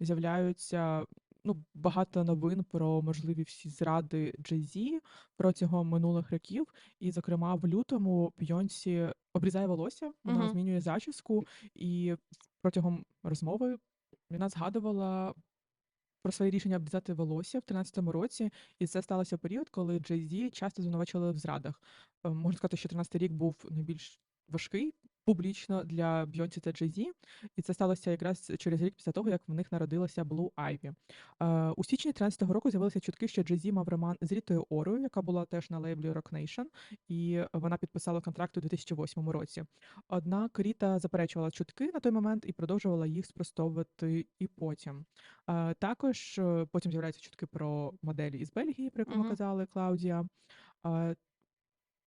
з'являються ну, багато новин про можливі всі зради Jay-Z протягом минулих років. І, зокрема, в лютому Бейонсі обрізає волосся, вона Мгм. змінює зачіску, і протягом розмови вона згадувала про своє рішення обрізати волосся в 13-му році, і це сталося в період, коли Jay-Z часто звинувачували в зрадах. Е, Можна сказати, що 13-й рік був найбільш важкий публічно для Бейонсі та Jay-Z, і це сталося якраз через рік після того, як в них народилася Blue Ivy. Е, У січні 13-го року з'явилися чутки, що Jay-Z мав роман з Рітою Орою, яка була теж на лейблі Rock Nation, і вона підписала контракт у 2008 році. Однак Ріта заперечувала чутки на той момент і продовжувала їх спростовувати і потім. Е, Також е, потім з'являються чутки про моделі із Бельгії, про яку ми Мгм. казали, Клаудія.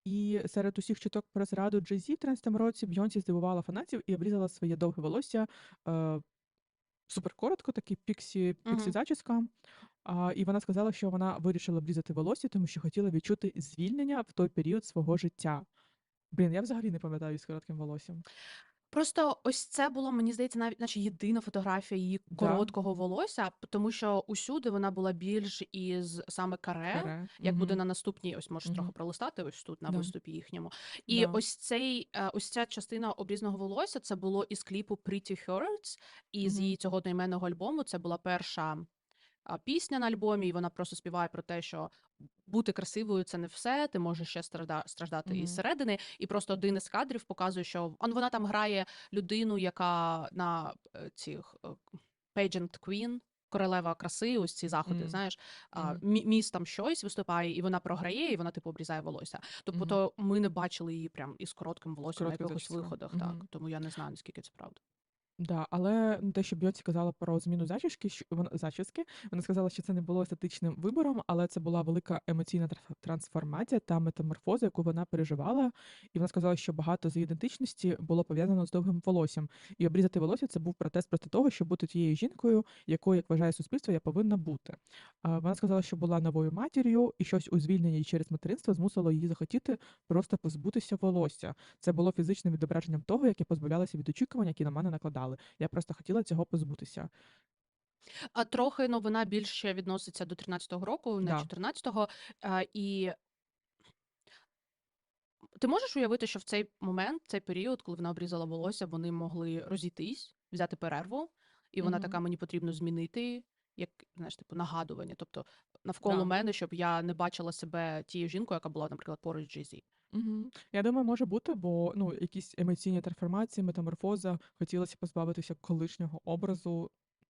І серед усіх чуток про зраду Jay-Z в 13-му році Бйонсі здивувала фанатів і обрізала своє довге волосся е, супер коротко, такий піксі, піксі Мгм. зачіска. А, і вона сказала, що вона вирішила обрізати волосся, тому що хотіла відчути звільнення в той період свого життя. Блін, я взагалі не пам'ятаю з коротким волоссям. Просто ось це було, мені здається, навіть наче єдина фотографія її Да. короткого волосся, тому що усюди вона була більш із саме каре. Каре. Як буде на наступній, ось можеш Мгм. трохи пролистати ось тут на Да. виступі їхньому. І Да. ось цей, е, ось ця частина обрізаного волосся це було із кліпу Pretty Hurts, і з Мгм. її цього одноіменного альбому. Це була перша пісня на альбомі, і вона просто співає про те, що бути красивою це не все. Ти можеш ще страда- страждати Мгм. із середини. І просто один із кадрів показує, що он- вона там грає людину, яка на е, цих е, Pageant Queen, королева краси, ось ці заходи, Мгм. знаєш, а, мі- міс там щось виступає, і вона програє, і вона типу обрізає волосся. Тобто Мгм. то ми не бачили її прям із коротким волоссям на якихось виходах. Мгм. Так, тому я не знаю, наскільки це правда. Да, але ну, те, що Бьоці казала про зміну зачіски, що вона зачіски, вона сказала, що це не було естетичним вибором, але це була велика емоційна трансформація та метаморфоза, яку вона переживала. І вона сказала, що багато з ідентичності було пов'язано з довгим волоссям. І обрізати волосся це був протест проти того, щоб бути тією жінкою, якою, як вважає суспільство, я повинна бути. Вона сказала, що була новою матір'ю, і щось у звільненні через материнство змусило її захотіти просто позбутися волосся. Це було фізичним відображенням того, як я позбавлялася від очікувань, які на мене накладали. Я просто хотіла цього позбутися. А трохи новина більше відноситься до 13-го року, не Да. 14-го. А, і ти можеш уявити, що в цей момент, цей період, коли вона обрізала волосся, вони могли розійтись, взяти перерву, і вона Мгм. така, мені потрібно змінити, як знаєш, типу нагадування. Тобто навколо Да. мене, щоб я не бачила себе тією жінкою, яка була, наприклад, поруч з Угу. Я думаю, може бути, бо ну якісь емоційні трансформації, метаморфоза, хотілося позбавитися колишнього образу